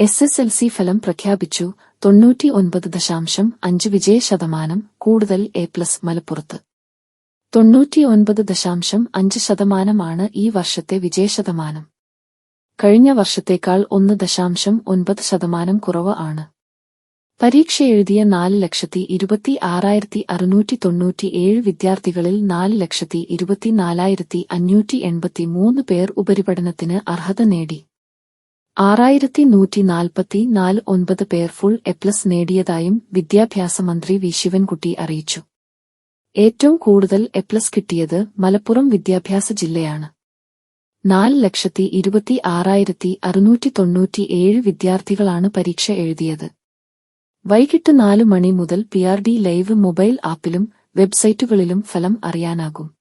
S S L C ഫലം പ്രഖ്യാപിച്ചു തൊണ്ണൂറ്റി ഒൻപത് ദശാംശം അഞ്ച് വിജയ ശതമാനം കൂടുതൽ എ പ്ലസ് മലപ്പുറത്ത്. തൊണ്ണൂറ്റി ഒൻപത് ദശാംശം അഞ്ച് ശതമാനമാണ് ഈ വർഷത്തെ വിജയശതമാനം കഴിഞ്ഞ വർഷത്തേക്കാൾ ഒന്ന് ദശാംശം ഒൻപത് ശതമാനം കുറവ് ആണ്. പരീക്ഷ എഴുതിയ നാല് ലക്ഷത്തി ഇരുപത്തി ആറായിരത്തി അറുന്നൂറ്റി തൊണ്ണൂറ്റി ഏഴ് വിദ്യാർത്ഥികളിൽ നാല് ലക്ഷത്തി ഇരുപത്തിനാലായിരത്തി അഞ്ഞൂറ്റി എൺപത്തി മൂന്ന് പേർ ഉപരിപഠനത്തിന് അർഹത നേടി. ആറായിരത്തി നൂറ്റി നാൽപ്പത്തി നാല് ഒൻപത് പേർ ഫുൾ എ പ്ലസ് നേടിയതായും വിദ്യാഭ്യാസ മന്ത്രി വി. ശിവൻകുട്ടി അറിയിച്ചു. ഏറ്റവും കൂടുതൽ എ പ്ലസ് കിട്ടിയത് മലപ്പുറം വിദ്യാഭ്യാസ ജില്ലയാണ്. നാല് ലക്ഷത്തി ഇരുപത്തി ആറായിരത്തി അറുന്നൂറ്റി തൊണ്ണൂറ്റി ഏഴ് വിദ്യാർത്ഥികളാണ് പരീക്ഷ എഴുതിയത്. വൈകിട്ട് നാലു മണി മുതൽ P. R. D live mobile ആപ്പിലും വെബ്സൈറ്റുകളിലും ഫലം അറിയാനാകും.